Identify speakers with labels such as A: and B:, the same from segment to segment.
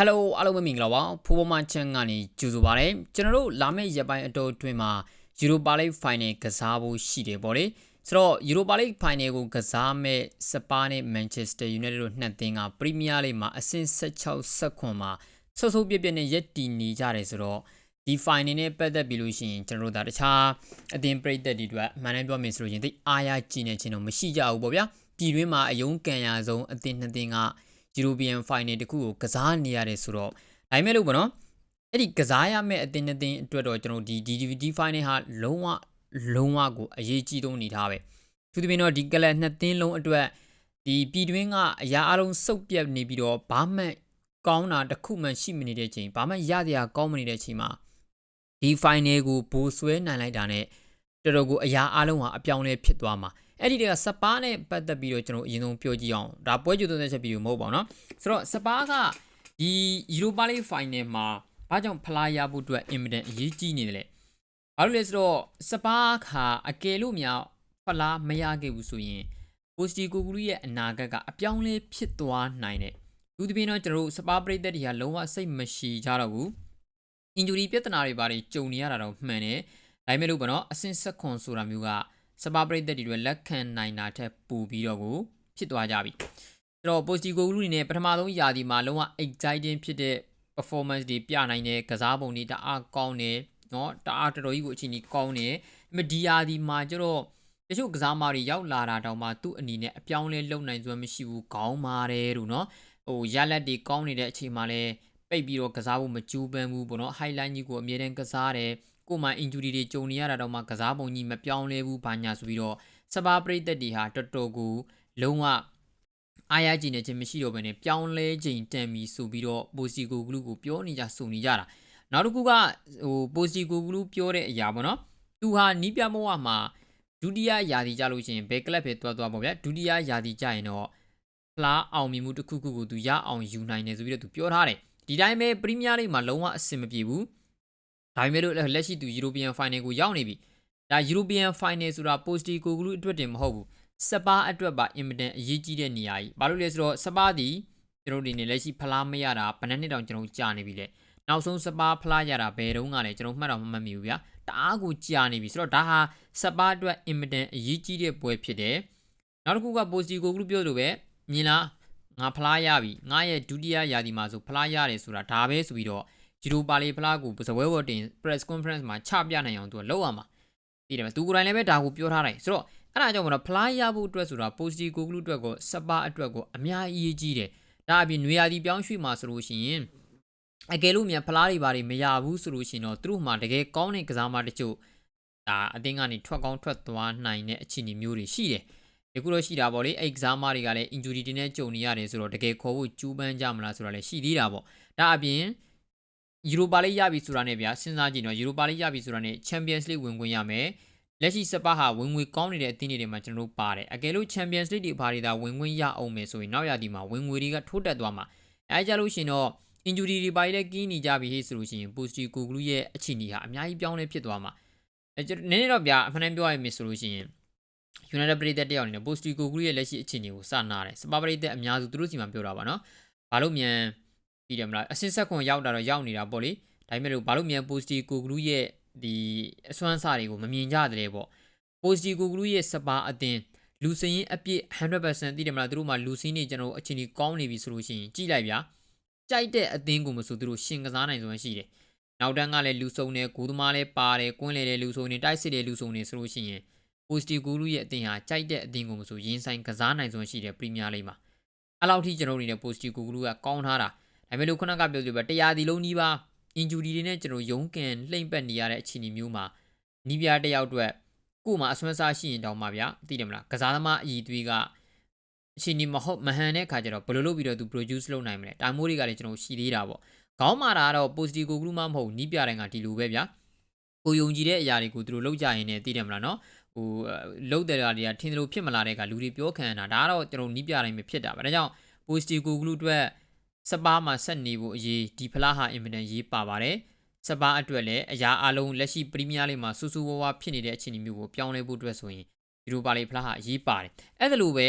A: Hello အားလုံးပဲမင်္ဂလာပါဖိုးပေါ်မချန်ကနေကြိုဆိုပါရစေကျွန်တော်တို့လာမယ့်ရက်ပိုင်းအတော်အတွင်းမှာ Europa League Final ကစားဖို့ရှိတယ်ပေါ့လေဆိုတော့ Europa League Final ကိုကစားမဲ့စပါးနဲ့ Manchester United တို့နှစ်သင်းက Premier League မှာအဆင့်16 16မှာဆုပ်ဆုပ်ပြက်ပြက်နဲ့ရက်တည်နေကြတယ်ဆိုတော့ဒီ final နဲ့ပတ်သက်ပြီးလို့ရှိရင်ကျွန်တော်တို့ဒါတခြားအသင်းပရိသတ်တွေအတွက်မှန်တယ်ပြောမယ်ဆိုလို့ရင်သိအားရကြည်နေခြင်းတော့မရှိကြဘူးပေါ့ဗျာပြည်တွင်းမှာအယုံကံရဆုံးအသင်းနှစ်သင်းက European Final တခုကိုကစားနေရတယ်ဆိုတော့ဒါပေမဲ့လို့ပေါ့နော်အဲ့ဒီကစားရမယ့်အသင်းနှစ်သင်းအတွက်တော့ကျွန်တော်ဒီ DVD Final ဟာလုံးဝလုံးဝကိုအရေးကြီးဆုံးအနေထားပဲသူတပင်တော့ဒီကလပ်နှစ်သင်းလုံးအတွက်ဒီပြည်တွင်းကအရာအလုံးစုပ်ပြတ်နေပြီးတော့ဘာမှကောင်းတာတစ်ခုမှရှိမနေတဲ့ချိန်ဘာမှရတရားကောင်းမနေတဲ့ချိန်မှာဒီ final ကိုဘိုးဆွဲနိုင်လိုက်တာနဲ့တော်တော်ကိုအရာအလုံးဟာအပြောင်းလဲဖြစ်သွားမှာ အဲ့ဒီတကစပါးနဲ့ပတ်သက်ပြီးတော့ကျွန်တော်အရင်ဆုံးပြောကြည့်အောင်ဒါပွဲကြိုသုံးသက်ချက်ဗီဒီယိုမဟုတ်ပါဘူးเนาะဆိုတော့စပါးကဒီ Europa League Final မှာဘာကြောင့်ဖလားရဖို့အတွက်အင်မတန်အရေးကြီးနေတယ်လဲဘာလို့လဲဆိုတော့စပါးခါအကယ်လို့များဖလားမရခဲ့ဘူးဆိုရင်ပိုစတီကိုကူလူရဲ့အနာဂတ်ကအပြောင်းလဲဖြစ်သွားနိုင်တယ်လူတပင်းတော့ကျွန်တော်တို့စပါးပရိသတ်တွေကလုံးဝစိတ်မရှိကြတော့ဘူး injury ပြဿနာတွေဘာတွေကြုံနေရတာတော့မှန်တယ်ဒါပေမဲ့လို့ပေါ့နော်အဆင့်ဆက်ခွန်ဆိုတာမျိုးက စပါပရိသတ်တွေလက်ခံနိုင်တာထက်ပိုပြီးတော့ကိုဖြစ်သွားကြပြီအဲ့တော့ Postigo လူတွေနဲ့ပထမဆုံးယာတီမှာလုံးဝ exciting ဖြစ်တဲ့ performance တွေပြနိုင်တဲ့ကစားပုံတွေတအားကောင်းတယ်နော်တအားတော်တော်ကြီးကိုအချိန်ကြီးကောင်းတယ်အမဒီယာတီမှာကျတော့တချို့ကစားမာတွေရောက်လာတာတောင်မှသူ့အနေနဲ့အပြောင်းလဲလုပ်နိုင်စွမ်းမရှိဘူးခေါင်းမာတယ်တို့နော်ဟိုရလက်တွေကောင်းနေတဲ့အချိန်မှာလဲပိတ်ပြီးတော့ကစားဖို့မကြိုးပမ်းဘူးပေါ့နော် highlight ကြီးကိုအမြဲတမ်းကစားတယ် ကိုမှ injury တွေကြုံနေရတာတော့မှကစားပုံကြီးမပြောင်းလဲဘူးဘာညာဆိုပြီးတော့စပါပရိသတ်တွေဟာတော်တော်ကိုလုံးဝအားရကြည်နေခြင်းမရှိတော့ဘဲနဲ့ပြောင်းလဲခြင်းတန်ပြီဆိုပြီးတော့ပိုစီကိုဂလူကိုပြောနေကြစုံနေကြတာနောက်တစ်ခုကဟိုပိုစီကိုဂလူပြောတဲ့အရာပေါ့နော်သူဟာနီးပြမဝမှာဒုတိယယာတီကြလို့ရှိရင်ဘယ်ကလပ်ပဲတွားတွားပေါ့ဗျာဒုတိယယာတီကြရင်တော့ဖလားအောင်မြင်မှုတစ်ခုခုကိုသူရအောင်ယူနိုင်တယ်ဆိုပြီးတော့သူပြောထားတယ်ဒီတိုင်းပဲပရီးမီးယားလိဂ်မှာလုံးဝအဆင်မပြေဘူး ဒါပေမဲ့လို့လက်ရှိသူ European Final ကိုရောက်နေပြီဒါ European Final ဆိုတာ Posti ကိုကလူအတွက်တင်မဟုတ်ဘူးစပါအတွက်ပါအင်မတန်အရေးကြီးတဲ့နေရာကြီးဘာလို့လဲဆိုတော့စပါဒီကျွန်တော်တို့ဒီနေ့လက်ရှိဖလားမရတာဘယ်နှစ်နှစ်တောင်ကျွန်တော်ကြာနေပြီလေနောက်ဆုံးစပါဖလားရတာဘယ်တုန်းကလဲကျွန်တော်မှတ်တော့မမှတ်မိဘူးဗျာတအားကိုကြာနေပြီဆိုတော့ဒါဟာစပါအတွက်အင်မတန်အရေးကြီးတဲ့ပွဲဖြစ်တယ်နောက်တစ်ခုက Posti ကိုကလူပြောလို့ပဲမြင်လားငါဖလားရပြီငါရဲ့ဒုတိယရာသီမှာဆိုဖလားရတယ်ဆိုတာဒါပဲဆိုပြီးတော့ ဂျီရိုပါလီဖလားကိုစပွဲပေါ်တင် press conference မှာချပြနိုင်အောင်သူကလုပ်ရမှာသိတယ်မသူကိုယ်တိုင်လည်းပဲဒါကိုပြောထားတယ်ဆိုတော့အဲ့ဒါကြောင့်မလို့ဖလားရဖို့အတွက်ဆိုတာ positive ကိုကလူအတွက်ကိုစပါအတွက်ကိုအများကြီးအရေးကြီးတယ်ဒါအပြင်နွေရာသီပြောင်းရွှေ့မှာဆိုလို့ရှိရင်အကယ်လို့မြန်ဖလားတွေဘာတွေမရဘူးဆိုလို့ရှိရင်တော့သူတို့မှတကယ်ကောင်းတဲ့ကစားမတချို့ဒါအတင်းကနေထွက်ကောင်းထွက်သွားနိုင်တဲ့အခြေအနေမျိုးတွေရှိတယ်ဒီခုတော့ရှိတာပေါ့လေအဲ့ကစားမတွေကလည်း injury တွေနဲ့ကြုံနေရတယ်ဆိုတော့တကယ်ခေါ်ဖို့ကျူးပန်းကြမလားဆိုတာလည်းရှိသေးတာပေါ့ဒါအပြင် ယူရိုပါလိရပြီဆိုတာနဲ့ဗျာစဉ်းစားကြည့်တော့ယူရိုပါလိရပြီဆိုတာနဲ့ Champions League ဝင်ခွင့်ရမယ်လက်ရှိစပါဟာဝင်ငွေကောင်းနေတဲ့အသင်းတွေမှာကျွန်တော်တို့ပါတယ်အကယ်လို့ Champions League တွေဘာတွေသာဝင်ခွင့်ရအောင်မယ်ဆိုရင်နောက်ရသည်မှာဝင်ငွေတွေကထိုးတက်သွားမှာအဲကြလို့ရှင်တော့ injury တွေဘာတွေလည်းကင်းနေကြပြီဟေ့ဆိုလို့ရှိရင် Posti ကိုဂလူရဲ့အခြေအနေဟာအများကြီးပြောင်းလဲဖြစ်သွားမှာအဲနည်းနည်းတော့ဗျာအမှန်တမ်းပြောရရင်ဆိုလို့ရှိရင် United ပရိသတ်တယောက်အနေနဲ့ Posti Coglou ရဲ့လက်ရှိအခြေအနေကိုစနာတယ်စပါပရိသတ်အများစုသူတို့စီမှာပြောတာပါနော်ဘာလို့မြန် ပြီးတယ်မလားအစင်းဆက်ခွန်ရောက်တာတော့ရောက်နေတာပေါ့လေဒါပေမဲ့လို့ဘာလို့မြန် Posti Coglou ရဲ့ဒီအစွမ်းစားတွေကိုမမြင်ကြတယ်ပေါ့ Posti Coglou ရဲ့စပါအတင်လူစင်းအပြည့်100%သိတယ်မလားသူတို့မှာလူစင်းနေကျွန်တော်အခြေအနေကောင်းနေပြီဆိုလို့ရှိရင်ကြည့်လိုက်ဗျာကြိုက်တဲ့အသင်းကိုမဆိုသူတို့ရှင်ကစားနိုင်စွမ်းရှိတယ်နောက်တန်းကလည်းလူစုံတယ်ဂိုးသမားလည်းပါတယ်ကွင်းလေလည်းလူစုံနေတိုက်စစ်တယ်လူစုံနေဆိုလို့ရှိရင်ပိုစတီဂူလူရဲ့အသင်းဟာကြိုက်တဲ့အသင်းကိုမဆိုရင်ဆိုင်ကစားနိုင်စွမ်းရှိတဲ့ပရီးမီးယားလိမှာအဲ့လောက်ထိကျွန်တော်တို့နေတဲ့ပိုစတီဂူလူကကောင်းထားတာ ဒါပေမဲ့လို့ခုနကပြောသလိုပဲတရားဒီလုံးကြီးပါအင်ဂျူရီတွေနဲ့ကျွန်တော်ရုံးကန်လှိမ့်ပတ်နေရတဲ့အခြေအနေမျိုးမှာနီးပြတယောက်အတွက်ကို့မှာအစွမ်းစားရှိရင်တောင်မှဗျာသိတယ်မလားကစားသမားအည်သွေးကအခြေအနေမဟုတ်မဟန်တဲ့ခါကျတော့ဘယ်လိုလုပ်ပြီးတော့သူ produce လုပ်နိုင်မလဲတာမိုးတွေကလည်းကျွန်တော်ရှိသေးတာပေါ့ခေါင်းမာတာကတော့ positive ကိုကလူမှမဟုတ်နီးပြတိုင်းကဒီလိုပဲဗျာကိုယုံကြည်တဲ့အရာတွေကိုသူတို့လုပ်ကြရင်လည်းသိတယ်မလားနော်ဟိုလုတ်တယ်တာတွေကထင်တယ်လို့ဖြစ်မလာတဲ့ကလူတွေပြောခံတာဒါကတော့ကျွန်တော်နီးပြတိုင်းပဲဖြစ်တာပဲဒါကြောင့် positive ကိုကလူအတွက် စပါးမှာဆက်နေဖို့အရေးဒီဖလားဟာအင်မတန်ရေးပါပါတယ်စပါးအတွက်လည်းအရာအလုံးလက်ရှိပရီးမီးယားလိမှာစူးစူးဝါးဝါဖြစ်နေတဲ့အခြေအနေမျိုးကိုပြောင်းလဲဖို့အတွက်ဆိုရင်ယူရိုပါလိဖလားဟာအရေးပါတယ်အဲ့ဒါလိုပဲ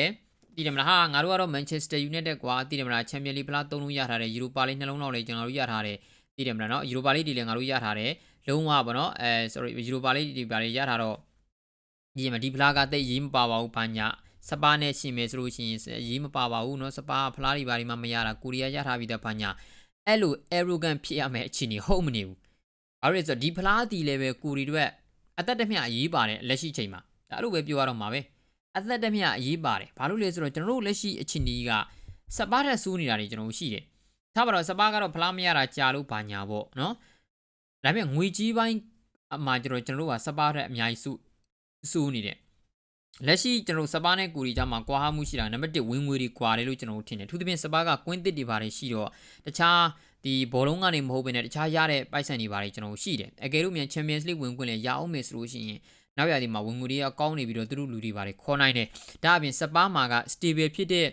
A: တည်တယ်မလားဟာငါတို့ကတော့ Manchester United ကွာတည်တယ်မလား Champions League ဖလား၃လုံးရထားတယ် Europa League နှလုံးလောက်လည်းကျွန်တော်တို့ရထားတယ်တည်တယ်မလားเนาะ Europa League ဒီလည်းငါတို့ရထားတယ်လုံးဝပေါ့နော်အဲ sorry Europa League ဒီပါလေရထားတော့ဒီမှာဒီဖလားကတိတ်ရေးမပါပါဘူးဘာညာ စပါနဲ့ရှင်မယ်ဆိုလို့ရှိရင်ရေးမပါပါဘူးเนาะစပါဖလားတွေဘာတွေမှမရတာကိုရီးယားရထားပြီးတဲ့ဘာညာအဲ့လို arrogant ဖြစ်ရမယ်အခြေအနေဟုတ်မနေဘူးဘာလို့လဲဆိုတော့ဒီဖလားတီလည်းပဲကိုရီတို့အသက်တမျှအရေးပါတယ်လက်ရှိချိန်မှာဒါအဲ့လိုပဲပြောရတော့မှာပဲအသက်တမျှအရေးပါတယ်ဘာလို့လဲဆိုတော့ကျွန်တော်တို့လက်ရှိအခြေအနေကစပါထက်စိုးနေတာတွေကျွန်တော်တို့ရှိတယ်ထားပါတော့စပါကတော့ဖလားမရတာကြာလို့ဘာညာပေါ့เนาะဒါပေမဲ့ငွေကြီးပိုင်းအမှကျွန်တော်ကျွန်တော်တို့ကစပါထက်အများကြီးစုစုနေတယ် လက်ရှိကျွန်တော်စပါနဲ့ကိုရီကြားမှာကွာဟမှုရှိတာနံပါတ်1ဝင်ငွေတွေကွာတယ်လို့ကျွန်တော်တို့ထင်တယ်သူသဖြင့်စပါကကွင်းတစ်တွေပါတယ်ရှိတော့တခြားဒီဘောလုံးကနေမဟုတ်ဘဲနဲ့တခြားရတဲ့ပိုက်ဆံတွေပါတယ်ကျွန်တော်ရှိတယ်အကယ်လို့မြန် Champions League ဝင်ခွင့်လည်းရအောင်မယ်ဆိုလို့ရှိရင်နောက်ရည်ဒီမှာဝင်ငွေတွေကကောင်းနေပြီးတော့သူတို့လူတွေပါတယ်ခေါ်နိုင်တယ်ဒါအပြင်စပါမှာက stable ဖြစ်တဲ့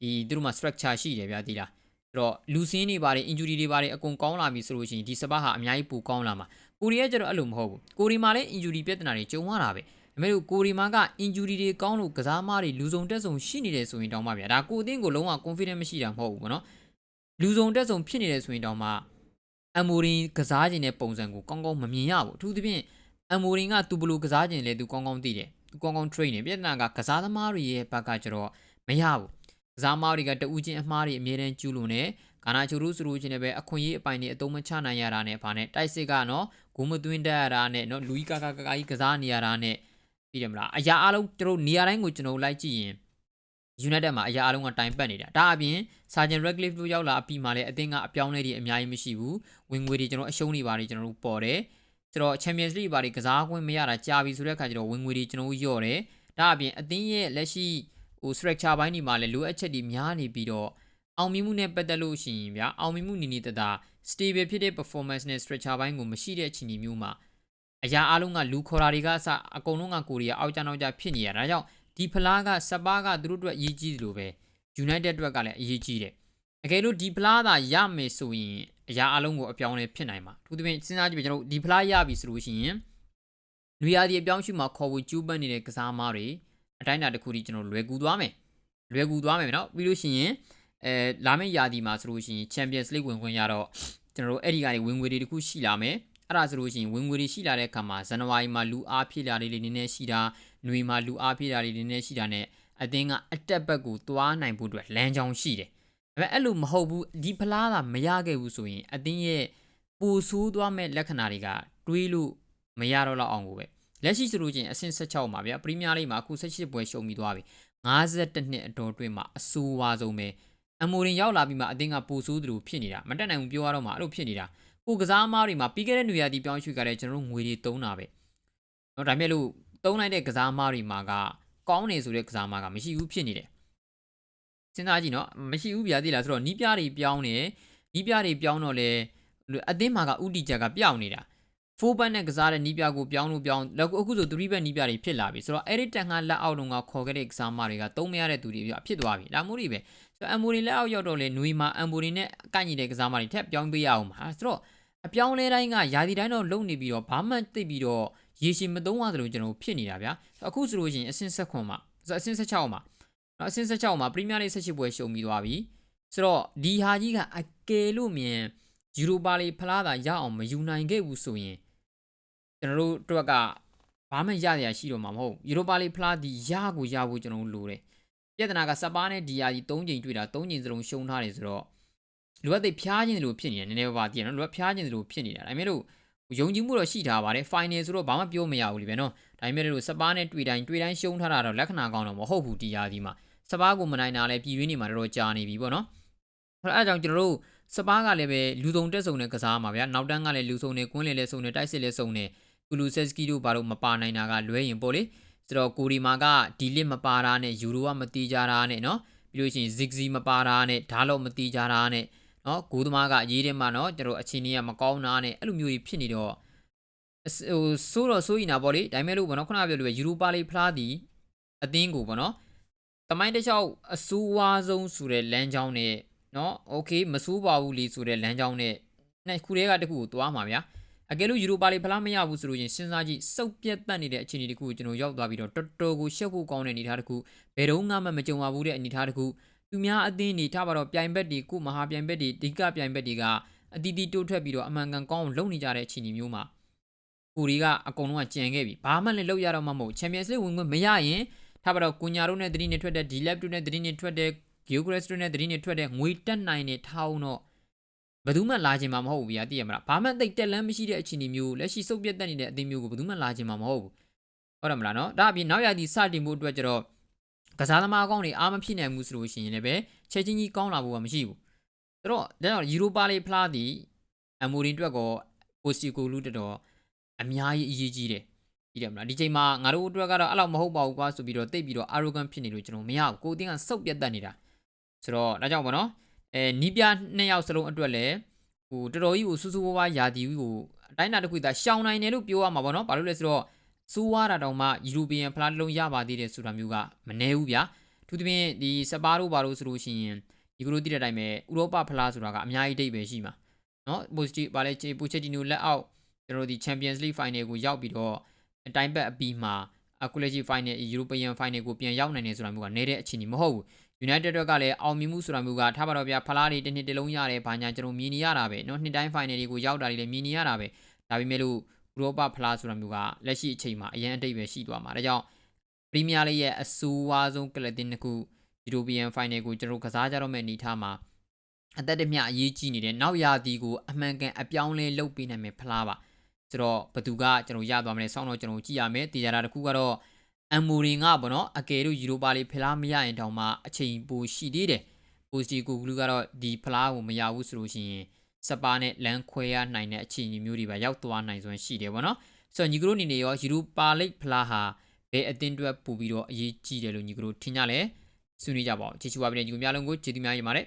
A: ဒီသူတို့မှာ structure ရှိတယ်ဗျာဒီလားအဲ့တော့လူစင်းတွေပါတယ် injury တွေပါတယ်အကုန်ကောင်းလာပြီဆိုလို့ရှိရင်ဒီစပါဟာအများကြီးပိုကောင်းလာမှာကိုရီးယားကျတော့အဲ့လိုမဟုတ်ဘူးကိုရီမာလည်း injury ပြဿနာတွေကြုံရတာပဲ အမေတို့ကိုရီမာက injury တွေကောင်းလို့ကစားမတွေလူစုံတက်ဆုံရှိနေတယ်ဆိုရင်တောင်းပါဗျာဒါကိုအသင်းကိုလုံးဝ confident မရှိတာမဟုတ်ဘူးပေါ့နော်လူစုံတက်ဆုံဖြစ်နေတယ်ဆိုရင်တောင်းမှအမိုရင်ကစားခြင်းတဲ့ပုံစံကိုကောင်းကောင်းမမြင်ရဘူးအထူးသဖြင့်အမိုရင်ကသူဘယ်လိုကစားခြင်းလဲသူကောင်းကောင်းသိတယ်သူကောင်းကောင်း train နေပြဿနာကကစားသမားတွေရဲ့ဘက်ကကျတော့မရဘူးကစားသမားတွေကတဦးချင်းအမှားတွေအမြဲတမ်းကျူးလွန်နေကာနာချိုရူဆိုလို့ချင်းလည်းပဲအခွင့်အရေးအပိုင်တွေအတုံးမချနိုင်ရတာနဲ့ဗာနဲ့တိုက်စစ်ကနော်ဂိုးမသွင်းတတ်ရတာနဲ့နော်လူကြီးကာကာကာကြီးကစားနေရတာနဲ့ ပြီးတယ်မလားအရာအလုံးကျွန်တော်နေရာတိုင်းကိုကျွန်တော်လိုက်ကြည့်ရင် United မှာအရာအလုံးကတိုင်ပတ်နေတာဒါအပြင် Sergeant Radcliffe တို့ရောက်လာအပြီးမှလည်းအသင်းကအပြောင်းလဲတွေအများကြီးမရှိဘူးဝင်ငွေတွေကျွန်တော်အရှုံးတွေပါတယ်ကျွန်တော်တို့ပေါ်တယ်ဆိုတော့ Champions League ဘာတွေကစားခွင့်မရတာကြာပြီဆိုတဲ့အခါကျတော့ဝင်ငွေတွေကျွန်တော်တို့လျော့တယ်ဒါအပြင်အသင်းရဲ့လက်ရှိဟို structure ဘိုင်းဒီမှာလည်းလိုအပ်ချက်တွေများနေပြီးတော့အောင်မြင်မှုနဲ့ပတ်သက်လို့ရှိရင်ဗျာအောင်မြင်မှုနေနေတတာ stable ဖြစ်တဲ့ performance နဲ့ structure ဘိုင်းကိုမရှိတဲ့အခြေအနေမျိုးမှာ အရာအလုံးကလူခေါ်တာတွေကအစအကုန်လုံးကကိုရီးယားအောက်ကျနောက်ကျဖြစ်နေရတာဒါကြောင့်ဒီဖလားကစပါးကသူတို့အတွက်အရေးကြီးတယ်လို့ပဲ United အတွက်ကလည်းအရေးကြီးတယ်အကယ်လို့ဒီဖလားသာရမယ်ဆိုရင်အရာအလုံးကိုအပြောင်းလဲဖြစ်နိုင်မှာသူတို့ပြင်စဉ်းစားကြည့်ပြီကျွန်တော်ဒီဖလားရပြီဆိုလို့ရှိရင်နွေရာသီအပြောင်းရှိမှာခေါ်ဖို့ကျူးပန်းနေတဲ့ကစားသမားတွေအတိုင်းအတာတစ်ခုထိကျွန်တော်လွယ်ကူသွားမယ်လွယ်ကူသွားမယ်နော်ပြီးလို့ရှိရင်အဲလာမယ့်ရာသီမှာဆိုလို့ရှိရင် Champions League ဝင်ခွင့်ရတော့ကျွန်တော်တို့အဲ့ဒီကနေဝင်ငွေတွေတခုရှိလာမယ် အဲ့ဒါဆိုလို့ရှိရင်ဝင်ငွေတွေရှိလာတဲ့အခါမှာဇန်နဝါရီမှာလူအားဖြည့်လာလေးလေးနည်းနည်းရှိတာຫນွေမှာလူအားဖြည့်လာလေးနည်းနည်းရှိတာနဲ့အသင်းကအတက်ဘက်ကိုသွားနိုင်ဖို့အတွက်လမ်းကြောင်းရှိတယ်ဒါပေမဲ့အဲ့လိုမဟုတ်ဘူးဒီဖလားကမရခဲ့ဘူးဆိုရင်အသင်းရဲ့ပူဆိုးသွားမဲ့လက္ခဏာတွေကတွေးလို့မရတော့လောက်အောင်ကိုပဲလက်ရှိဆိုလို့ချင်းအဆင့်16မှာဗျာပရီးမီးယားလိဂ်မှာအခု18ပွဲရှုံးပြီးသွားပြီ52နှစ်အတော်အတွင်းမှာအဆိုးဝါးဆုံးပဲအမိုရင်ရောက်လာပြီးမှအသင်းကပူဆိုးသူလိုဖြစ်နေတာမတက်နိုင်ဘူးပြောရတော့မှအဲ့လိုဖြစ်နေတာ ကိုကစားသမားတွေမှာပြီးခဲ့တဲ့နေရာဒီပြောင်းရွှေ့ကြတဲ့ကျွန်တော်တို့ငွေတွေတုံးတာပဲเนาะဒါပေမဲ့လို့တုံးလိုက်တဲ့ကစားသမားတွေမှာကကောင်းနေဆိုတဲ့ကစားသမားကမရှိဘူးဖြစ်နေတယ်စဉ်းစားကြည့်เนาะမရှိဘူးဗျာသိလားဆိုတော့နီးပြတွေပြောင်းနေနီးပြတွေပြောင်းတော့လေအသင်းမှာကဥတီချက်ကပြောင်းနေတာ4ဘတ်နဲ့ကစားတဲ့နီးပြကိုပြောင်းလို့ပြောင်းแล้วအခုဆို3ဘတ်နီးပြတွေဖြစ်လာပြီဆိုတော့အဲ့ဒီတန်ခါလက်အောက်လုံးကခေါ်ခဲ့တဲ့ကစားသမားတွေကသုံးမရတဲ့သူတွေပြဖြစ်သွားပြီဒါမျိုးတွေပဲဆိုတော့ အမ်မိုရီလက်အောက်ရောက်တော့လေနွေမှာအမ်မိုရီနဲ့ကန့်ညီတဲ့ကစားသမားတွေထက်ပြောင်းပေးရအောင်ပါဆိုတော့အပြောင်းလဲတိုင်းကယာဒီတိုင်းတော့လုံနေပြီးတော့ဘာမှသိပြီးတော့ရေရှည်မသုံးရသလိုကျွန်တော်ဖြစ်နေတာဗျာအခုဆိုလို့ရှိရင်အဆင့်ဆက်ခွန်မှာဆိုအဆင့်ဆက်6မှာနော်အဆင့်ဆက်6မှာပရီးမီးယားလိ18ပွဲရှုံပြီးသွားပြီဆိုတော့ဒီဟာကြီးကအကယ်လို့မြင်ယူရိုပါလီဖလားသာရအောင်မယူနိုင်ခဲ့ဘူးဆိုရင်ကျွန်တော်တို့အတွက်ကဘာမှရရရှိတော့မှာမဟုတ်ယူရိုပါလီဖလားဒီရကိုရဖို့ကျွန်တော်တို့လိုတယ် ပြဿနာကစပါးနဲ့ဒီယာကြီး3ချိန်တွေ့တာ3ချိန်စလုံးရှုံထားတယ်ဆိုတော့လူကသိဖျားခြင်းလို့ဖြစ်နေတယ်နည်းနည်းပါးပါတည်ရနော်လူကဖျားခြင်းလို့ဖြစ်နေတာဒါပေမဲ့လို့ယုံကြည်မှုတော့ရှိထားပါတယ် final ဆိုတော့ဘာမှပြောမရဘူးလीပဲနော်ဒါပေမဲ့လို့စပါးနဲ့တွေ့တိုင်းတွေ့တိုင်းရှုံးထားတာတော့လက္ခဏာကောင်းတော့မဟုတ်ဘူးဒီယာဒီမှာစပါးကိုမနိုင်တာလည်းပြည်ရင်းနေမှာတော်တော်ကြာနေပြီပေါ့နော်အဲ့ဒါကြောင့်ကျွန်တော်တို့စပါးကလည်းပဲလူစုံတက်စုံနဲ့ကစားမှာဗျာနောက်တန်းကလည်းလူစုံနဲ့ကွင်းလေလည်းစုံနဲ့တိုက်စစ်လည်းစုံနဲ့ကူလူဆက်စကီတို့ဘာလို့မပါနိုင်တာကလွဲရင်ပေါ့လေ ဆိုတော့ကိုရီမာကဒီလစ်မပါတာနဲ့ယူရိုကမတီးကြတာနဲ့နော်ပြီးလို့ရှိရင်ဇစ်ဇီမပါတာနဲ့ဓာတ်လို့မတီးကြတာနဲ့နော်ဂိုးသမားကရေးထဲမှာနော်ကျွန်တော်အချင်းကြီးကမကောင်းတာနဲ့အဲ့လိုမျိုးကြီးဖြစ်နေတော့ဟိုဆိုးတော့ဆိုးရင်တာပေါ့လေဒါပေမဲ့လို့ဘောနော်ခုနပြောလို့ပဲယူရိုပါလိဖလားဒီအသင်းကိုပေါ့နော်တမိုင်းတစ်လျှောက်အဆူဝါးဆုံးဆိုတဲ့လမ်းကြောင်းနဲ့နော်โอเคမဆိုးပါဘူးလीဆိုတဲ့လမ်းကြောင်းနဲ့နှစ်ခုတည်းကတစ်ခုကိုသွားမှာဗျာ အကယ်လို့ယူရိုပါလေးဖလားမရဘူးဆိုလို့ချင်းစဉ်းစားကြည့်စုပ်ပြတ်တက်နေတဲ့အခြေအနေတခုကိုကျွန်တော်ရောက်သွားပြီးတော့တော်တော်ကိုရှက်ဖို့ကောင်းတဲ့အနေအထားတစ်ခုဘယ်တော့မှမကြုံပါဘူးတဲ့အနေအထားတစ်ခုသူများအသင်းနေထားပါတော့ပြိုင်ဘက်တွေကိုမဟာပြိုင်ဘက်တွေဒီကပြိုင်ဘက်တွေကအတီးတီတိုးထွက်ပြီးတော့အမှန်ကန်ကောင်းအောင်လုပ်နေကြတဲ့အခြေအနေမျိုးမှာကိုရီကအကုန်လုံးကကြံခဲ့ပြီဘာမှလည်းလုပ်ရတော့မှမဟုတ်ချန်ပီယံစ်လိဝင်ခွင့်မရရင်ထားပါတော့ကွန်ညာတို့နဲ့သတိနဲ့ထွက်တဲ့ဒီလက်တို့နဲ့သတိနဲ့ထွက်တဲ့ဂီယိုဂရက်စ်တို့နဲ့သတိနဲ့ထွက်တဲ့ငွေတက်နိုင်တဲ့ထောင်းတော့ ဘယ်သူမှလာခြင်းမှာမဟုတ်ဘူးဗျာသိရမလားဘာမှသိတက်လန်းမရှိတဲ့အခြေအနေမျိုးလက်ရှိစုပ်ပြတ်တက်နေတဲ့အသင်းမျိုးကိုဘယ်သူမှလာခြင်းမှာမဟုတ်ဘူးဟုတ်တယ်မလားနော်ဒါအပြင်နောက်ရည်ဒီစတင်မှုအတွက်ကျတော့ကစားသမားကောင်းတွေအားမဖြစ်နိုင်ဘူးဆိုလို့ရှိရင်လည်းပဲချက်ချင်းကြီးကောင်းလာဖို့ကမရှိဘူးဆိုတော့ဒါကြောင့်ယူရိုပါလေးဖလားဒီအမိုရင်အတွက်ကောပိုစတီကိုလူတော်တော်အများကြီးအရေးကြီးတယ်ကြည့်တယ်မလားဒီချိန်မှာငါတို့အတွက်ကတော့အဲ့လောက်မဟုတ်ပါဘူးကွာဆိုပြီးတော့တိတ်ပြီးတော့ arrogant ဖြစ်နေလို့ကျွန်တော်မရဘူးကိုအတင်းကစုပ်ပြတ်တက်နေတာဆိုတော့ဒါကြောင့်ပေါ့နော် အဲနီးပြနှစ်ယောက်စလုံးအတွက်လည်းဟိုတော်တော်ကြီးကိုစူးစူးဝါးဝါးယာတီကိုအတိုင်းအတာတစ်ခုသာရှောင်းနိုင်တယ်လို့ပြောရမှာပေါ့နော်ဘာလို့လဲဆိုတော့စူးဝါးတာတောင်မှယူရိုပီယံဖလားတစ်လုံးရပါသေးတယ်ဆိုတာမျိုးကမနှဲဘူးဗျာအထူးသဖြင့်ဒီစပါးတို့ဘာလို့ဆိုလို့ရှိရင်ဒီကလိုတည်တဲ့အတိုင်းပဲဥရောပဖလားဆိုတာကအများကြီးဒိတ်ပဲရှိမှာနော်ပိုစတီဘာလဲချေပိုချက်တီနိုလက်အောက်ကျွန်တော်တို့ဒီ Champions League Final ကိုရောက်ပြီးတော့အတိုင်းပတ်အပြီးမှာအကူလက်ကြီး Final European Final ကိုပြန်ရောက်နိုင်တယ်ဆိုတာမျိုးကနေတဲ့အခြေအနေမဟုတ်ဘူး United အတွက်ကလည်းအောင်မြင်မှုဆိုတာမျိုးကထားပါတော့ဗျာဖလားတွေတစ်နှစ်တစ်လုံးရတယ်ဘာညာကျွန်တော်မြင်နေရတာပဲเนาะနှစ်တိုင်း final တွေကိုရောက်တာတွေလည်းမြင်နေရတာပဲဒါပေမဲ့လို့ဥရောပဖလားဆိုတာမျိုးကလက်ရှိအချိန်မှာအရန်အတိတ်ပဲရှိသွားမှာဒါကြောင့်ပရီးမီးယားလိရဲ့အဆိုးဝါးဆုံးကလပ်တင်တစ်ခု European final ကိုကျွန်တော်ကစားကြတော့မယ့်အနေထားမှာအသက်တမျှအရေးကြီးနေတဲ့နောက်ရာသီကိုအမှန်ကန်အပြောင်းလဲလုပ်ပေးနိုင်မယ်ဖလားပါဆိုတော့ဘသူကကျွန်တော်ရသွားမယ်စောင်းတော့ကျွန်တော်ကြည့်ရမယ်တရားတာတစ်ခုကတော့ အမ်မိုရင်ကပေါ့နော်အကယ်လို့ယူရိုပါလေးဖလားမရရင်တောင်မှအချိန်ပိုရှိသေးတယ်ပိုစတီကိုဂလူကတော့ဒီဖလားကိုမရဘူးဆိုလို့ရှိရင်စပါနဲ့လမ်းခွဲရနိုင်တဲ့အခြေအနေမျိုးတွေပါရောက်သွားနိုင်စွမ်းရှိတယ်ပေါ့နော်ဆိုတော့ညီကတို့အနေနဲ့ရောယူရိုပါလိဖလားဟာဘယ်အသင်းအတွက်ပို့ပြီးတော့အရေးကြီးတယ်လို့ညီကတို့ထင်ကြလဲဆွေးနွေးကြပါဦးချစ်ချူပါပြီညီကများလုံးကိုကျေးဇူးများတင်ပါတယ်